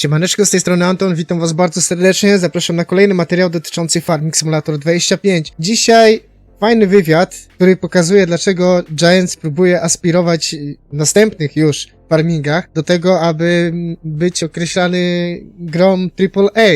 Siemaneczko, z tej strony Anton, witam was bardzo serdecznie, zapraszam na kolejny materiał dotyczący Farming Simulator 25. Dzisiaj fajny wywiad, który pokazuje dlaczego Giants próbuje aspirować w następnych już farmingach do tego, aby być określany grą AAA.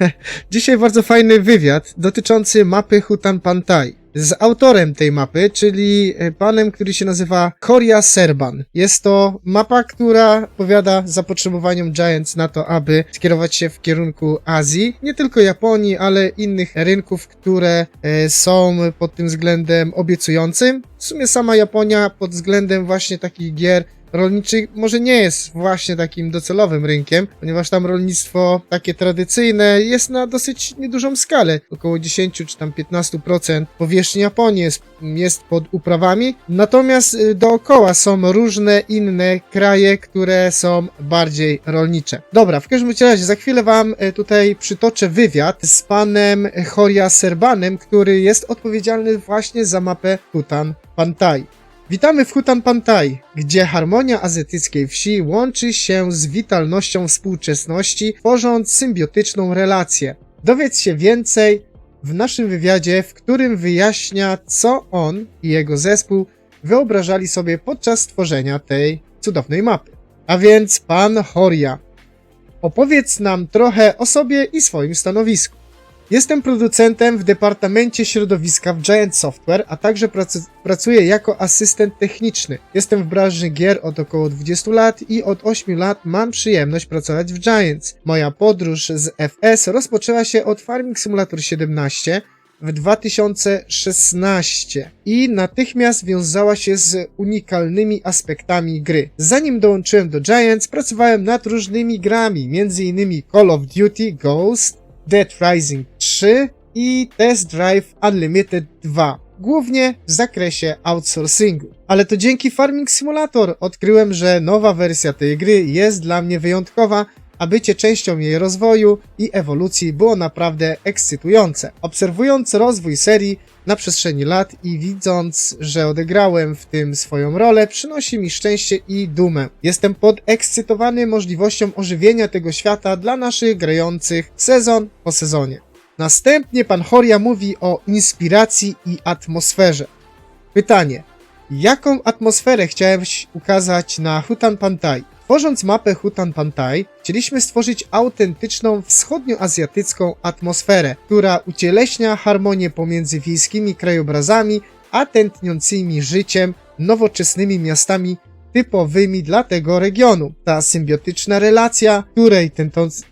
Dzisiaj bardzo fajny wywiad dotyczący mapy Hutan Pantai z autorem tej mapy, czyli e, panem, który się nazywa Koria Serban. Jest to mapa, która odpowiada zapotrzebowaniom Giants na to, aby skierować się w kierunku Azji, nie tylko Japonii, ale innych rynków, które e, są pod tym względem obiecującym. W sumie sama Japonia pod względem właśnie takich gier rolniczy może nie jest właśnie takim docelowym rynkiem, ponieważ tam rolnictwo takie tradycyjne jest na dosyć niedużą skalę. Około 10 czy tam 15% powierzchni Japonii jest, jest pod uprawami, natomiast y, dookoła są różne inne kraje, które są bardziej rolnicze. Dobra, w każdym razie za chwilę wam y, tutaj przytoczę wywiad z panem Horia Serbanem, który jest odpowiedzialny właśnie za mapę Hutan Pantai. Witamy w Hutan Pantai, gdzie harmonia azjatyckiej wsi łączy się z witalnością współczesności, tworząc symbiotyczną relację. Dowiedz się więcej w naszym wywiadzie, w którym wyjaśnia, co on i jego zespół wyobrażali sobie podczas tworzenia tej cudownej mapy. A więc pan Horia, opowiedz nam trochę o sobie i swoim stanowisku. Jestem producentem w Departamencie Środowiska w Giant Software, a także pracu pracuję jako asystent techniczny. Jestem w branży gier od około 20 lat i od 8 lat mam przyjemność pracować w Giants. Moja podróż z FS rozpoczęła się od Farming Simulator 17, w 2016 i natychmiast wiązała się z unikalnymi aspektami gry. Zanim dołączyłem do Giants, pracowałem nad różnymi grami, m.in. Call of Duty Ghost, Dead Rising 3 i Test Drive Unlimited 2. Głównie w zakresie outsourcingu. Ale to dzięki Farming Simulator odkryłem, że nowa wersja tej gry jest dla mnie wyjątkowa, a bycie częścią jej rozwoju i ewolucji było naprawdę ekscytujące. Obserwując rozwój serii na przestrzeni lat i widząc, że odegrałem w tym swoją rolę, przynosi mi szczęście i dumę. Jestem podekscytowany możliwością ożywienia tego świata dla naszych grających sezon po sezonie. Następnie pan Horia mówi o inspiracji i atmosferze. Pytanie. Jaką atmosferę chciałeś ukazać na Hutan Pantai? Tworząc mapę Hutan Pantai, chcieliśmy stworzyć autentyczną wschodnioazjatycką atmosferę, która ucieleśnia harmonię pomiędzy wiejskimi krajobrazami a tętniącymi życiem nowoczesnymi miastami typowymi dla tego regionu. Ta symbiotyczna relacja, której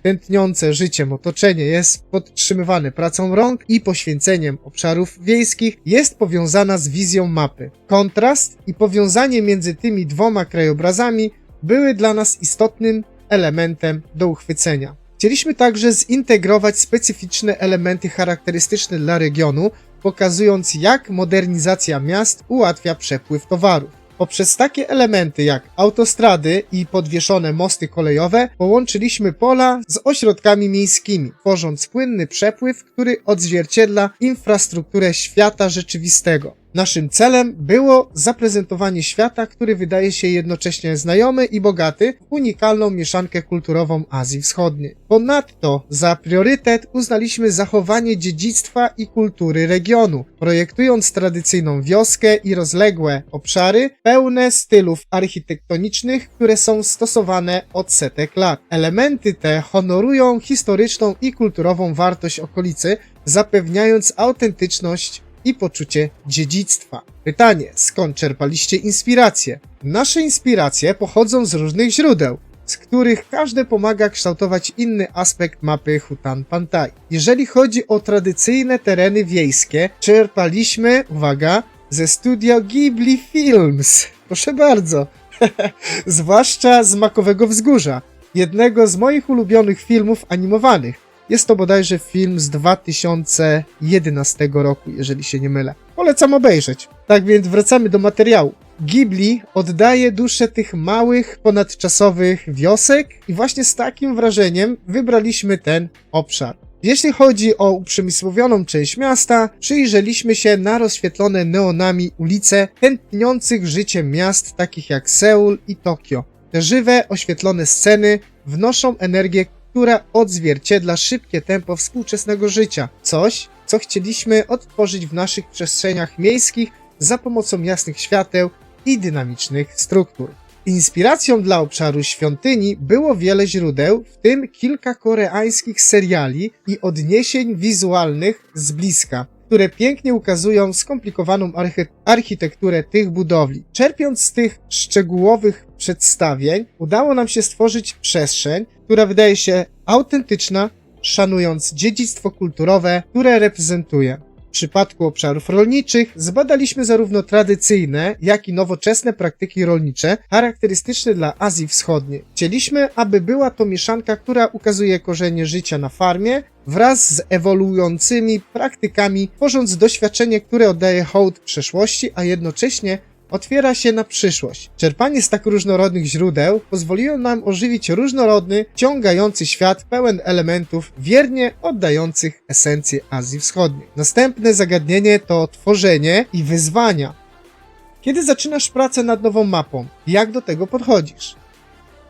tętniące życiem otoczenie jest podtrzymywane pracą rąk i poświęceniem obszarów wiejskich, jest powiązana z wizją mapy. Kontrast i powiązanie między tymi dwoma krajobrazami były dla nas istotnym elementem do uchwycenia. Chcieliśmy także zintegrować specyficzne elementy charakterystyczne dla regionu, pokazując jak modernizacja miast ułatwia przepływ towarów. Poprzez takie elementy jak autostrady i podwieszone mosty kolejowe połączyliśmy pola z ośrodkami miejskimi, tworząc płynny przepływ, który odzwierciedla infrastrukturę świata rzeczywistego. Naszym celem było zaprezentowanie świata, który wydaje się jednocześnie znajomy i bogaty, unikalną mieszankę kulturową Azji Wschodniej. Ponadto za priorytet uznaliśmy zachowanie dziedzictwa i kultury regionu, projektując tradycyjną wioskę i rozległe obszary pełne stylów architektonicznych, które są stosowane od setek lat. Elementy te honorują historyczną i kulturową wartość okolicy, zapewniając autentyczność i poczucie dziedzictwa. Pytanie, skąd czerpaliście inspiracje? Nasze inspiracje pochodzą z różnych źródeł, z których każde pomaga kształtować inny aspekt mapy Hutan Pantai. Jeżeli chodzi o tradycyjne tereny wiejskie, czerpaliśmy, uwaga, ze studio Ghibli Films. Proszę bardzo. Zwłaszcza z Makowego Wzgórza, jednego z moich ulubionych filmów animowanych. Jest to bodajże film z 2011 roku, jeżeli się nie mylę. Polecam obejrzeć. Tak więc wracamy do materiału. Ghibli oddaje duszę tych małych, ponadczasowych wiosek i właśnie z takim wrażeniem wybraliśmy ten obszar. Jeśli chodzi o uprzemysłowioną część miasta, przyjrzeliśmy się na rozświetlone neonami ulice tętniących życiem miast takich jak Seul i Tokio. Te żywe, oświetlone sceny wnoszą energię, która odzwierciedla szybkie tempo współczesnego życia. Coś, co chcieliśmy odtworzyć w naszych przestrzeniach miejskich za pomocą jasnych świateł i dynamicznych struktur. Inspiracją dla obszaru świątyni było wiele źródeł, w tym kilka koreańskich seriali i odniesień wizualnych z bliska, które pięknie ukazują skomplikowaną archi- architekturę tych budowli. Czerpiąc z tych szczegółowych przedstawień, udało nam się stworzyć przestrzeń, która wydaje się autentyczna, szanując dziedzictwo kulturowe, które reprezentuje. W przypadku obszarów rolniczych zbadaliśmy zarówno tradycyjne, jak i nowoczesne praktyki rolnicze charakterystyczne dla Azji Wschodniej. Chcieliśmy, aby była to mieszanka, która ukazuje korzenie życia na farmie wraz z ewoluującymi praktykami, tworząc doświadczenie, które oddaje hołd przeszłości, a jednocześnie otwiera się na przyszłość. Czerpanie z tak różnorodnych źródeł pozwoliło nam ożywić różnorodny, ciągający świat pełen elementów wiernie oddających esencję Azji Wschodniej. Następne zagadnienie to tworzenie i wyzwania. Kiedy zaczynasz pracę nad nową mapą, jak do tego podchodzisz?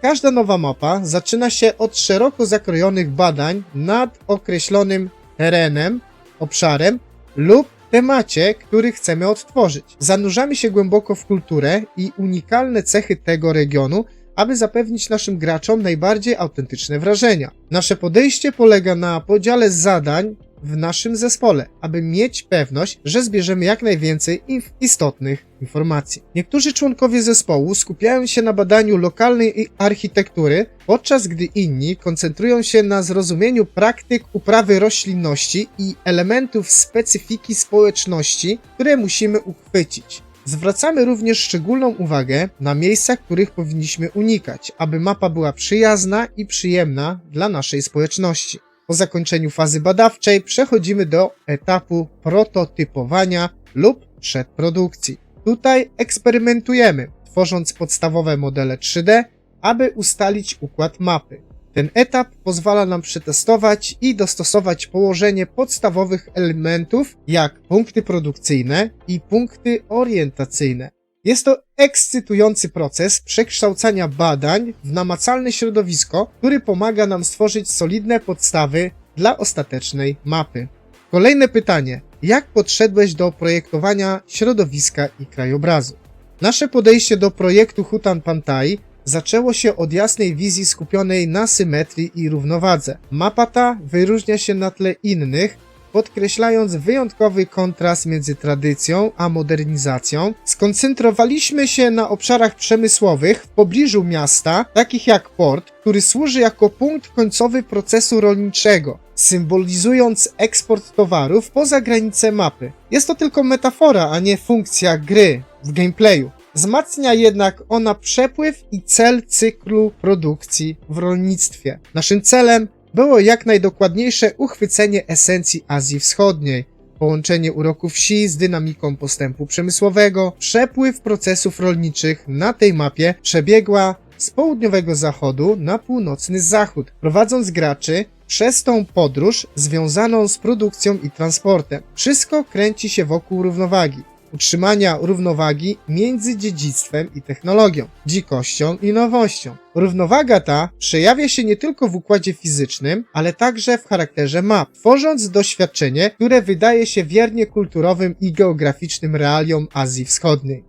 Każda nowa mapa zaczyna się od szeroko zakrojonych badań nad określonym terenem, obszarem lub temacie, który chcemy odtworzyć. Zanurzamy się głęboko w kulturę i unikalne cechy tego regionu, aby zapewnić naszym graczom najbardziej autentyczne wrażenia. Nasze podejście polega na podziale zadań w naszym zespole, aby mieć pewność, że zbierzemy jak najwięcej istotnych informacji. Niektórzy członkowie zespołu skupiają się na badaniu lokalnej architektury, podczas gdy inni koncentrują się na zrozumieniu praktyk uprawy roślinności i elementów specyfiki społeczności, które musimy uchwycić. Zwracamy również szczególną uwagę na miejsca, których powinniśmy unikać, aby mapa była przyjazna i przyjemna dla naszej społeczności. Po zakończeniu fazy badawczej przechodzimy do etapu prototypowania lub przedprodukcji. Tutaj eksperymentujemy, tworząc podstawowe modele 3D, aby ustalić układ mapy. Ten etap pozwala nam przetestować i dostosować położenie podstawowych elementów, jak punkty produkcyjne i punkty orientacyjne. Jest to ekscytujący proces przekształcania badań w namacalne środowisko, który pomaga nam stworzyć solidne podstawy dla ostatecznej mapy. Kolejne pytanie. Jak podszedłeś do projektowania środowiska i krajobrazu? Nasze podejście do projektu Hutan Pantai zaczęło się od jasnej wizji skupionej na symetrii i równowadze. Mapa ta wyróżnia się na tle innych, podkreślając wyjątkowy kontrast między tradycją a modernizacją. Skoncentrowaliśmy się na obszarach przemysłowych w pobliżu miasta, takich jak port, który służy jako punkt końcowy procesu rolniczego, symbolizując eksport towarów poza granice mapy. Jest to tylko metafora, a nie funkcja gry w gameplayu. Wzmacnia jednak ona przepływ i cel cyklu produkcji w rolnictwie. Naszym celem było jak najdokładniejsze uchwycenie esencji Azji Wschodniej, połączenie uroku wsi z dynamiką postępu przemysłowego, przepływ procesów rolniczych na tej mapie przebiegła z południowego zachodu na północny zachód, prowadząc graczy przez tą podróż związaną z produkcją i transportem. Wszystko kręci się wokół równowagi utrzymania równowagi między dziedzictwem i technologią, dzikością i nowością. Równowaga ta przejawia się nie tylko w układzie fizycznym, ale także w charakterze map, tworząc doświadczenie, które wydaje się wiernie kulturowym i geograficznym realiom Azji Wschodniej.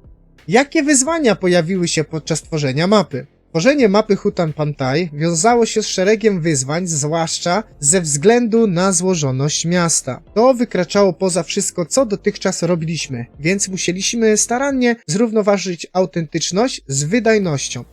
Jakie wyzwania pojawiły się podczas tworzenia mapy? Tworzenie mapy Hutan Pantai wiązało się z szeregiem wyzwań, zwłaszcza ze względu na złożoność miasta. To wykraczało poza wszystko, co dotychczas robiliśmy, więc musieliśmy starannie zrównoważyć autentyczność z wydajnością.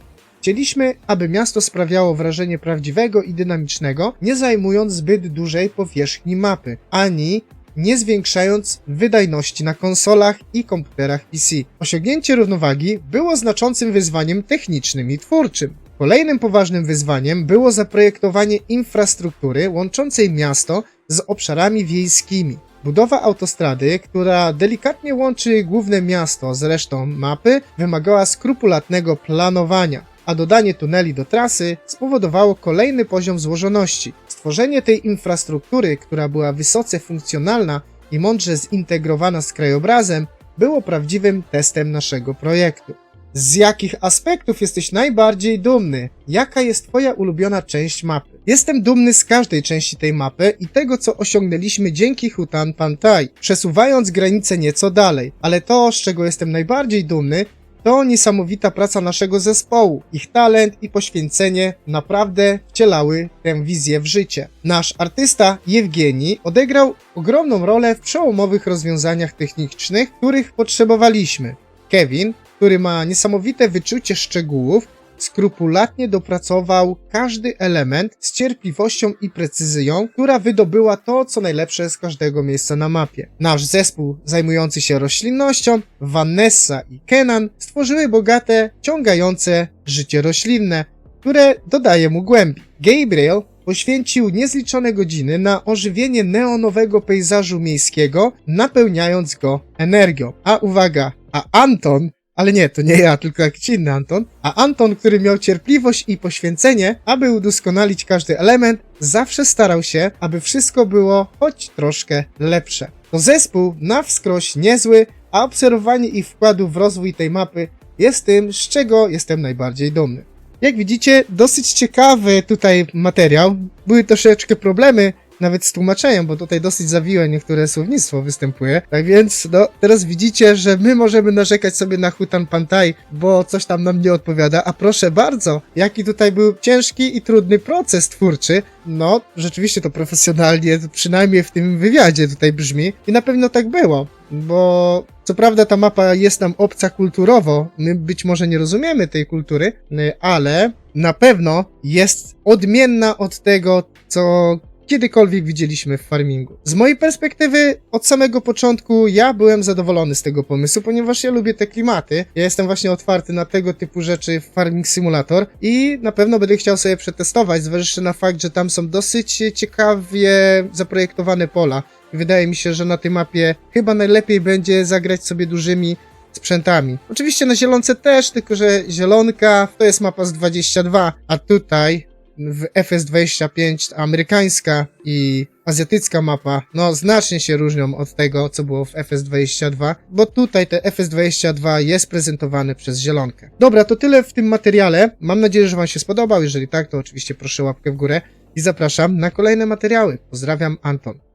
Chcieliśmy, aby miasto sprawiało wrażenie prawdziwego i dynamicznego, nie zajmując zbyt dużej powierzchni mapy, ani nie zwiększając wydajności na konsolach i komputerach PC. Osiągnięcie równowagi było znaczącym wyzwaniem technicznym i twórczym. Kolejnym poważnym wyzwaniem było zaprojektowanie infrastruktury łączącej miasto z obszarami wiejskimi. Budowa autostrady, która delikatnie łączy główne miasto z resztą mapy, wymagała skrupulatnego planowania, a dodanie tuneli do trasy spowodowało kolejny poziom złożoności. Stworzenie tej infrastruktury, która była wysoce funkcjonalna i mądrze zintegrowana z krajobrazem, było prawdziwym testem naszego projektu. Z jakich aspektów jesteś najbardziej dumny? Jaka jest twoja ulubiona część mapy? Jestem dumny z każdej części tej mapy i tego, co osiągnęliśmy dzięki Hutan Pantai, przesuwając granice nieco dalej. Ale to, z czego jestem najbardziej dumny, to niesamowita praca naszego zespołu. Ich talent i poświęcenie naprawdę wcielały tę wizję w życie. Nasz artysta Jewgeni odegrał ogromną rolę w przełomowych rozwiązaniach technicznych, których potrzebowaliśmy. Kevin, który ma niesamowite wyczucie szczegółów, skrupulatnie dopracował każdy element z cierpliwością i precyzją, która wydobyła to, co najlepsze z każdego miejsca na mapie. Nasz zespół zajmujący się roślinnością, Vanessa i Kenan stworzyły bogate, ciągające życie roślinne, które dodaje mu głębi. Gabriel poświęcił niezliczone godziny na ożywienie neonowego pejzażu miejskiego, napełniając go energią. A uwaga, a Anton ale nie, to nie ja, tylko jakiś inny Anton. A Anton, który miał cierpliwość i poświęcenie, aby udoskonalić każdy element, zawsze starał się, aby wszystko było choć troszkę lepsze. To zespół na wskroś niezły, a obserwowanie ich wkładu w rozwój tej mapy jest tym, z czego jestem najbardziej dumny. Jak widzicie, dosyć ciekawy tutaj materiał. Były troszeczkę problemy, nawet z tłumaczeniem, bo tutaj dosyć zawiłe niektóre słownictwo występuje. Tak więc, no, teraz widzicie, że my możemy narzekać sobie na Hutan Pantai, bo coś tam nam nie odpowiada, a proszę bardzo, jaki tutaj był ciężki i trudny proces twórczy. No, rzeczywiście to profesjonalnie, przynajmniej w tym wywiadzie tutaj brzmi i na pewno tak było, bo co prawda ta mapa jest nam obca kulturowo, my być może nie rozumiemy tej kultury, ale na pewno jest odmienna od tego, co kiedykolwiek widzieliśmy w farmingu. Z mojej perspektywy, od samego początku ja byłem zadowolony z tego pomysłu, ponieważ ja lubię te klimaty. Ja jestem właśnie otwarty na tego typu rzeczy w Farming Simulator i na pewno będę chciał sobie przetestować, zważywszy na fakt, że tam są dosyć ciekawie zaprojektowane pola. Wydaje mi się, że na tej mapie chyba najlepiej będzie zagrać sobie dużymi sprzętami. Oczywiście na zielonce też, tylko że zielonka to jest mapa z 22, a tutaj w FS25 amerykańska i azjatycka mapa, no znacznie się różnią od tego, co było w FS22, bo tutaj te FS22 jest prezentowane przez zielonkę. Dobra, to tyle w tym materiale. Mam nadzieję, że Wam się spodobał. Jeżeli tak, to oczywiście proszę łapkę w górę i zapraszam na kolejne materiały. Pozdrawiam, Anton.